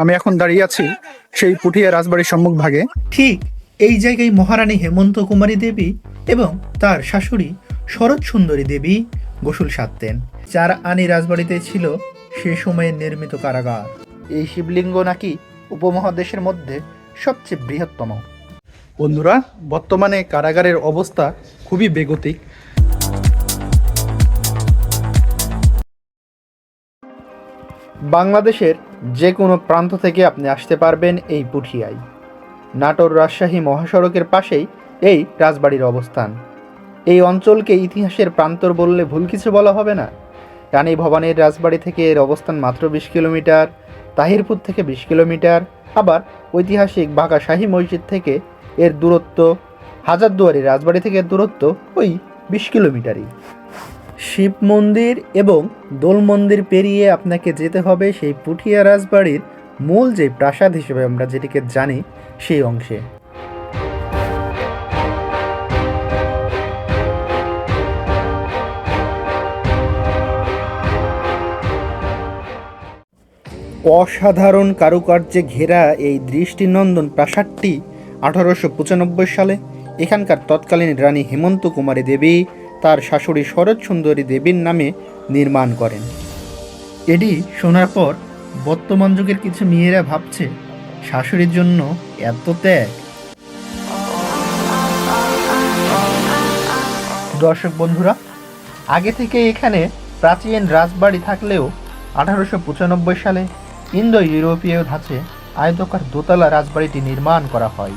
আমি এখন দাঁড়িয়ে আছি সেই পুঠিয়া রাজবাড়ির সম্মুখ ভাগে। ঠিক এই জায়গায় মহারানী হেমন্ত কুমারী দেবী এবং তার শাশুড়ি শরৎ সুন্দরী দেবী গোসল সারতেন চার আনি রাজবাড়িতে ছিল সে সময়ে নির্মিত কারাগার। এই শিবলিঙ্গ নাকি উপমহাদেশের মধ্যে সবচেয়ে বৃহত্তম। বন্ধুরা বর্তমানে কারাগারের অবস্থা খুবই বেগতিক। বাংলাদেশের যে কোনো প্রান্ত থেকে আপনি আসতে পারবেন এই পুঠিয়ায়। নাটোর রাজশাহী মহাসড়কের পাশেই এই রাজবাড়ির অবস্থান। এই অঞ্চলকে ইতিহাসের প্রান্তর বললে ভুল কিছু বলা হবে না। রানী ভবানীর রাজবাড়ি থেকে এর অবস্থান মাত্র বিশ কিলোমিটার, তাহিরপুর থেকে বিশ কিলোমিটার, আবার ঐতিহাসিক বাঘা শাহী মসজিদ থেকে এর দূরত্ব হাজারদুয়ারি রাজবাড়ি থেকে দূরত্ব ওই বিশ কিলোমিটারই। শিব মন্দির এবং দোল মন্দির পেরিয়ে আপনাকে যেতে হবে সেই পুঠিয়া রাজবাড়ির মূল যে প্রাসাদ হিসেবে আমরা যেটিকে জানি সেই অংশে। অসাধারণ কারুকার্যে ঘেরা এই দৃষ্টিনন্দন প্রাসাদটি আঠারোশো পঁচানব্বই সালে এখানকার তৎকালীন রানী হেমন্ত কুমারী দেবী তার শাশুড়ি শরৎ সুন্দরী দেবীর নামে নির্মাণ করেন। এটি শোনার পর বর্তমান যুগের কিছু মেয়েরা ভাবছে, শাশুড়ির জন্য এত ত্যাগ। দর্শক বন্ধুরা, আগে থেকে এখানে প্রাচীন রাজবাড়ি থাকলেও আঠারোশো পঁচানব্বই সালে ইন্দো ইউরোপীয় ধাঁচে আয়তকার দোতলা রাজবাড়িটি নির্মাণ করা হয়।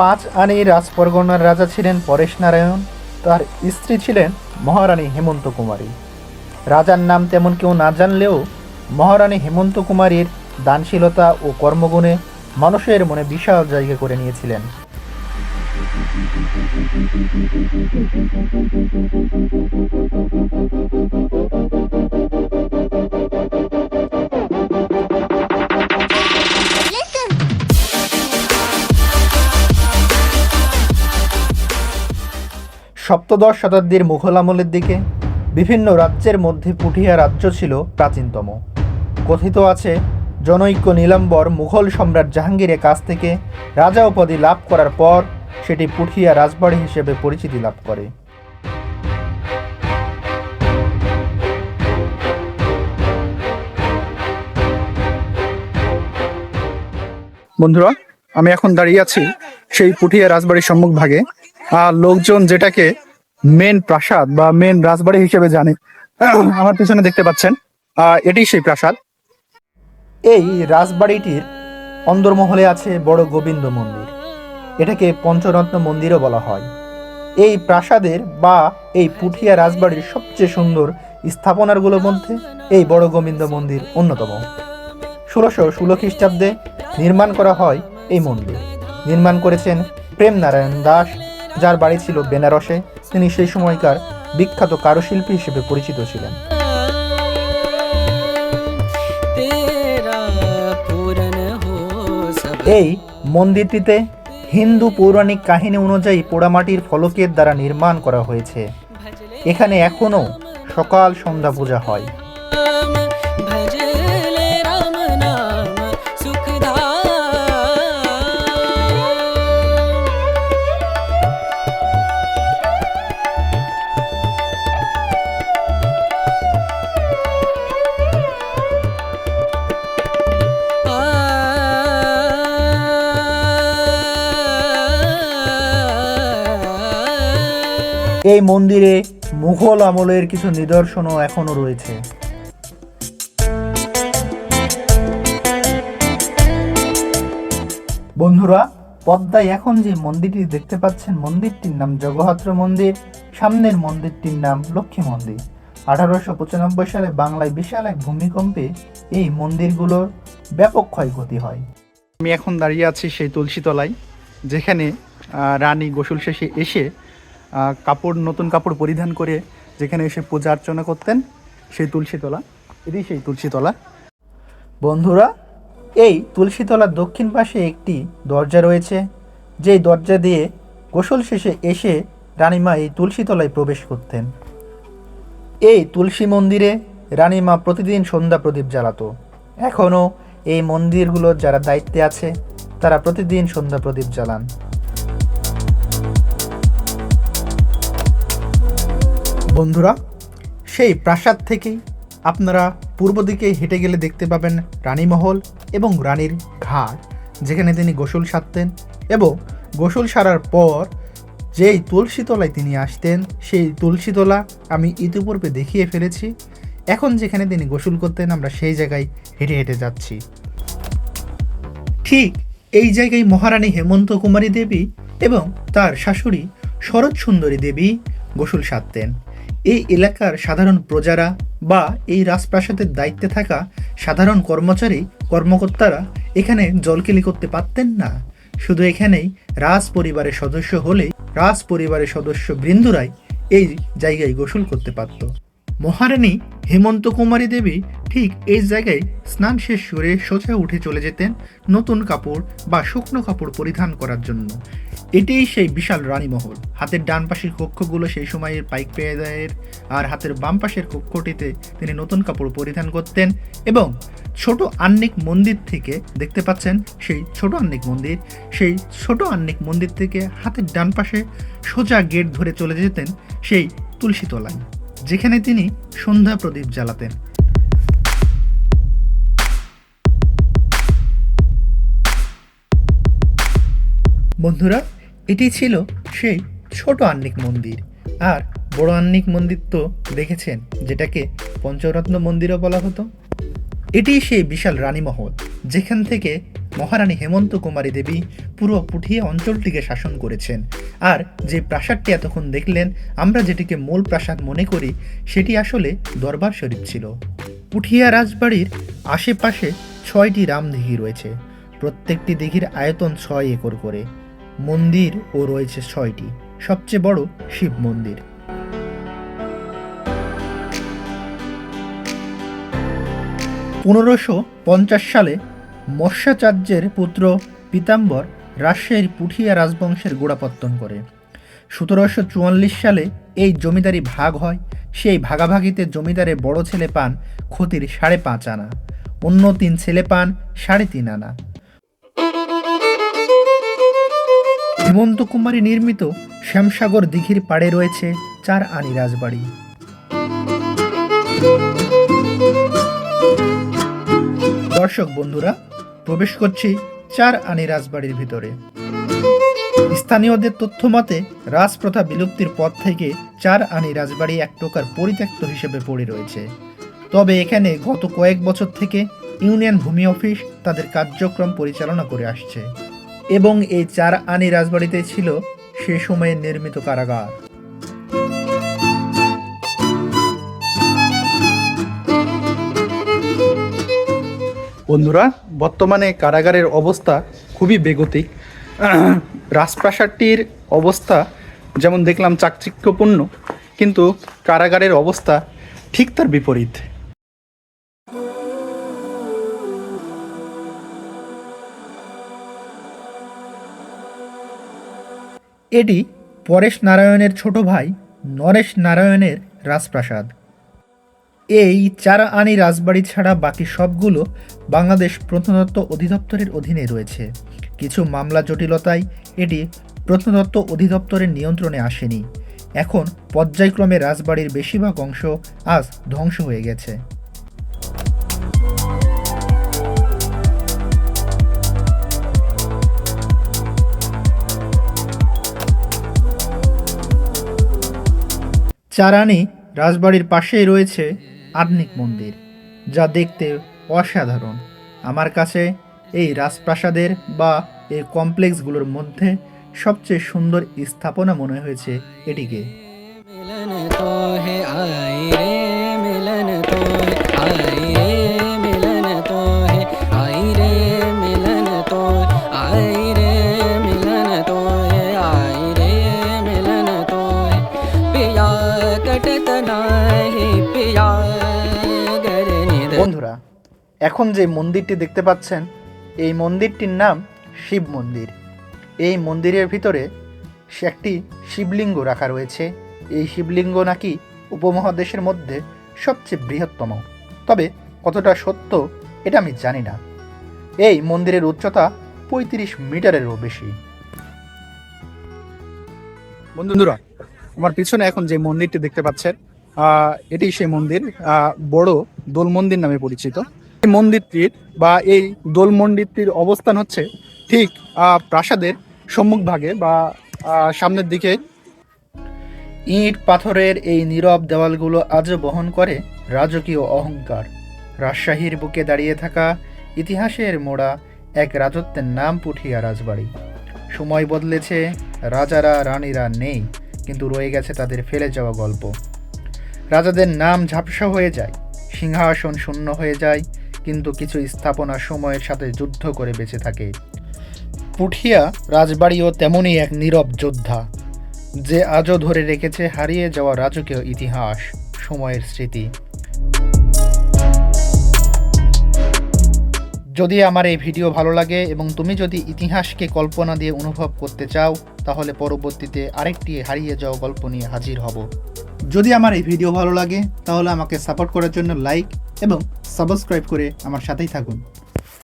পাঁচ আনি রাজপরগনার রাজা ছিলেন পরেশ নারায়ণ। তার স্ত্রী ছিলেন মহারানী হেমন্ত কুমারী। রাজার নাম তেমন কেউ না জানলেও মহারানী হেমন্ত কুমারীর দানশীলতা ও কর্মগুণে মানুষের মনে বিশাল জায়গা করে নিয়েছিলেন। সপ্তদশ শতাব্দীর মুঘল আমলের দিকে বিভিন্ন রাজ্যের মধ্যে পুঠিয়া রাজ্য ছিল প্রাচীনতম। কথিত আছে জনৈক্য নীলাম্বর মুঘল সম্রাট জাহাঙ্গীরের কাছ থেকে রাজা উপাধি লাভ করার পর সেটি পুঠিয়া রাজবাড়ি হিসেবে পরিচিতি লাভ করে। বন্ধুরা, আমি এখন দাঁড়িয়ে আছি সেই পুঠিয়া রাজবাড়ির সম্মুখ ভাগে লোকজন যেটাকে মেন প্রাসাদ বা মেন রাজবাড়ি হিসেবে জানে, আমার পিছনে দেখতে পাচ্ছেন এটি সেই প্রাসাদ। এই রাজবাড়িটির অন্দরমহলে আছে বড় গোবিন্দ মন্দির। এটাকে পঞ্চরত্ন মন্দিরও বলা হয়। এই প্রাসাদের বা এই পুঠিয়া রাজবাড়ির সবচেয়ে সুন্দর স্থাপনারগুলোর মধ্যে এই বড় গোবিন্দ মন্দির অন্যতম। ষোলোশো ষোলো খ্রিস্টাব্দে নির্মাণ করা হয় এই মন্দির। নির্মাণ করেছেন প্রেম নারায়ণ দাস যার বাড়ি ছিল বেনারসে তিনি সেই সময়কার বিখ্যাত কারুশিল্পী হিসেবে পরিচিত ছিলেন। এই মন্দিরটিতে হিন্দু পৌরাণিক কাহিনী অনুযায়ী পোড়ামাটির ফলকের দ্বারা নির্মাণ করা হয়েছে। এখানে এখনও সকাল সন্ধ্যা পূজা হয়। এই মন্দিরে মুঘল আমলের কিছু নিদর্শনও এখনও রয়েছে। বন্ধুরা, পদ্মায় এখন যে মন্দিরটি দেখতে পাচ্ছেন, মন্দিরটির নাম জগহাত্র মন্দির, সামনের মন্দিরটির নাম লক্ষ্মী মন্দির। আঠারোশো পঁচানব্বই সালে বাংলায় বিশাল এক ভূমিকম্পে এই মন্দিরগুলোর ব্যাপক ক্ষয়ক্ষতি হয়। আমি এখন দাঁড়িয়ে আছি সেই তুলসীতলায়, যেখানে রানী গোসল শেষে এসে কাপড়, নতুন কাপড় পরিধান করে যেখানে এসে পূজা অর্চনা করতেন, সেই তুলসীতলা। এটি সেই তুলসীতলা। বন্ধুরা, এই তুলসীতলার দক্ষিণ পাশে একটি দরজা রয়েছে, যেই দরজা দিয়ে গোসল শেষে এসে রানীমা এই তুলসীতলায় প্রবেশ করতেন। এই তুলসী মন্দিরে রানীমা প্রতিদিন সন্ধ্যা প্রদীপ জ্বালাতো। এখনও এই মন্দিরগুলোর যারা দায়িত্বে আছে, তারা প্রতিদিন সন্ধ্যা প্রদীপ জ্বালান। বন্ধুরা, সেই প্রাসাদ থেকেই আপনারা পূর্ব দিকে হেঁটে গেলে দেখতে পাবেন রানীমহল এবং রানীর ঘাট, যেখানে তিনি গোসল সারতেন এবং গোসল সারার পর যেই তুলসীতলায় তিনি আসতেন, সেই তুলসীতলা আমি ইতিপূর্বে দেখিয়ে ফেলেছি। এখন যেখানে তিনি গোসল করতেন, আমরা সেই জায়গায় হেঁটে হেঁটে যাচ্ছি। ঠিক এই জায়গায় মহারানী হেমন্ত কুমারী দেবী এবং তার শাশুড়ি শরৎ সুন্দরী দেবী গোসল সারতেন। এই এলাকার সাধারণ প্রজারা বা এই রাজপ্রাসাদের দায়িত্বে থাকা সাধারণ কর্মচারী, কর্মকর্তারা এখানে জলকেলি করতে পারতেন না। শুধু এখানেই রাজ পরিবারের সদস্য হলেই রাজ পরিবারের সদস্য বৃন্দরাই এই জায়গায় গোসল করতে পারত। মহারানী হেমন্ত কুমারী দেবী ঠিক এই জায়গায় স্নান শেষ করে সোজা উঠে চলে যেতেন নতুন কাপড় বা শুকনো কাপড় পরিধান করার জন্য। এটিই সেই বিশাল রানীমহল। হাতের ডান পাশের কক্ষগুলো সেই সময়ের পাইক পেয়েদায়ের আর হাতের বাম পাশের কক্ষটিতে তিনি নতুন কাপড় পরিধান করতেন এবং ছোট আন্নিক মন্দির থেকে দেখতে পাচ্ছেন সেই ছোট আন্নিক মন্দির, সেই ছোট আন্নিক মন্দির থেকে হাতের ডান পাশে সোজা গেট ধরে চলে যেতেন সেই তুলসীতলায়, যেখানে তিনি সন্ধ্যা প্রদীপ জ্বালাতেন। বন্ধুরা এটি ছিল সেই ছোট আন্নিক মন্দির। আর বড় আন্নিক মন্দির তো দেখেছেন, যেটাকে পঞ্চরত্ন মন্দিরও বলা হতো। এটি সেই বিশাল রানীমহল, যেখান থেকে মহারানী হেমন্ত কুমারী দেবী পুরো পুঠিয়া অঞ্চলটিকে শাসন করেছেন। আর যে প্রাসাদটি এতক্ষণ দেখলেন, আমরা যেটিকে মূল প্রাসাদ মনে করি, সেটি আসলে দরবার শরীফ ছিল। পুঠিয়া রাজবাড়ির আশেপাশে ছয়টি রামদিঘি রয়েছে। প্রত্যেকটি দিঘির আয়তন ছয় একর করে। মন্দির ও রয়েছে ছয়টি। সবচেয়ে বড় শিব মন্দির। পনেরোশো পঞ্চাশ সালে মৎস্যাচার্যের পুত্র পীতাম্বর রাজশাহীর পুঠিয়া রাজবংশের গোড়াপত্তন করে। সতেরোশো চুয়াল্লিশ সালে এই জমিদারি ভাগ হয়, সেই ভাগাভাগিতে জমিদারের বড় ছেলে পান ক্ষতির সাড়ে পাঁচ আনা। অন্য তিন ছেলে পান সাড়ে তিন আনা। হেমন্ত কুমারী নির্মিত শ্যামসাগর দিঘির পাড়ে রয়েছে চার আনি রাজবাড়ি। দর্শক বন্ধুরা, প্রবেশ করছি চার আনি রাজবাড়ির ভিতরে। স্থানীয়দের তথ্য মতে, রাজপ্রথা বিলুপ্তির পর থেকে চার আনি রাজবাড়ি এক প্রকার পরিত্যক্ত হিসেবে পড়ে রয়েছে। তবে এখানে গত কয়েক বছর থেকে ইউনিয়ন ভূমি অফিস তাদের কার্যক্রম পরিচালনা করে আসছে। এবং এই চার আনি রাজবাড়িতে ছিল সে সময়ে নির্মিত কারাগার। বন্ধুরা, বর্তমানে কারাগারের অবস্থা খুবই বেগতিক। রাজপ্রাসাদটির অবস্থা যেমন দেখলাম চাকচিক্যপূর্ণ, কিন্তু কারাগারের অবস্থা ঠিক তার বিপরীত। এটি পরেশ নারায়ণের ছোট ভাই নরেশ নারায়ণের রাজপ্রাসাদ। এই চার আনি রাজবাড়ি ছাড়া বাকি সবগুলো বাংলাদেশ প্রত্নতত্ত্ব অধিদপ্তরের অধীনে রয়েছে। কিছু মামলা জটিলতায় এটি প্রত্নতত্ত্ব অধিদপ্তরের নিয়ন্ত্রণে আসেনি। এখন পর্যায়ক্রমে রাজবাড়ির বেশিরভাগ অংশ আজ ধ্বংস হয়ে গেছে। চারানি রাজবাড়ির পাশেই রয়েছে আধুনিক মন্দির, যা দেখতে অসাধারণ। আমার কাছে এই রাজপ্রাসাদের বা এই কমপ্লেক্সগুলোর মধ্যে সবচেয়ে সুন্দর স্থাপনা মনে হয়েছে এটিকে। এখন যে মন্দিরটি দেখতে পাচ্ছেন, এই মন্দিরটির নাম শিব মন্দির। এই মন্দিরের ভিতরে একটি শিবলিঙ্গ রাখা রয়েছে। এই শিবলিঙ্গ নাকি উপমহাদেশের মধ্যে সবচেয়ে বৃহত্তম। তবে কতটা সত্য এটা আমি জানি না। এই মন্দিরের উচ্চতা পঁয়ত্রিশ মিটারেরও বেশি। বন্ধুরা, আমার পিছনে এখন যে মন্দিরটি দেখতে পাচ্ছেন এটি সেই মন্দির বড় দোল মন্দির নামে পরিচিত। এই মন্দিরটির বা এই দোল মন্দিরটির অবস্থান হচ্ছে ঠিক প্রাসাদের সম্মুখ ভাগে বা সামনের দিকে। ইট, পাথরের এই নীরব দেওয়ালগুলো আজও বহন করে রাজকীয় অহংকার। রাজশাহীর বুকে দাঁড়িয়ে থাকা ইতিহাসের মোড়া এক রাজত্বের নাম পুঠিয়া রাজবাড়ি। সময় বদলেছে, রাজারা, রানীরা নেই, কিন্তু রয়ে গেছে তাদের ফেলে যাওয়া গল্প। রাজাদের নাম ঝাপসা হয়ে যায়, সিংহাসন শূন্য হয়ে যায় কিন্তু কিছু স্থাপনা সময়ের সাথে যুদ্ধ করে বেঁচে থাকে। পুঠিয়া রাজবাড়িও তেমনই এক নীরব যোদ্ধা, যে আজও ধরে রেখেছে হারিয়ে যাওয়া রাজকীয় ইতিহাস, সময়ের স্মৃতি। যদি আমার এই ভিডিও ভালো লাগে এবং তুমি যদি ইতিহাসকে কল্পনা দিয়ে অনুভব করতে চাও, তাহলে পরবর্তীতে আরেকটি হারিয়ে যাওয়া গল্প নিয়ে হাজির হব। যদি আমার এই ভিডিও ভালো লাগে, তাহলে আমাকে সাপোর্ট করার জন্য লাইক এবং সাবস্ক্রাইব করে আমার সাথেই থাকুন।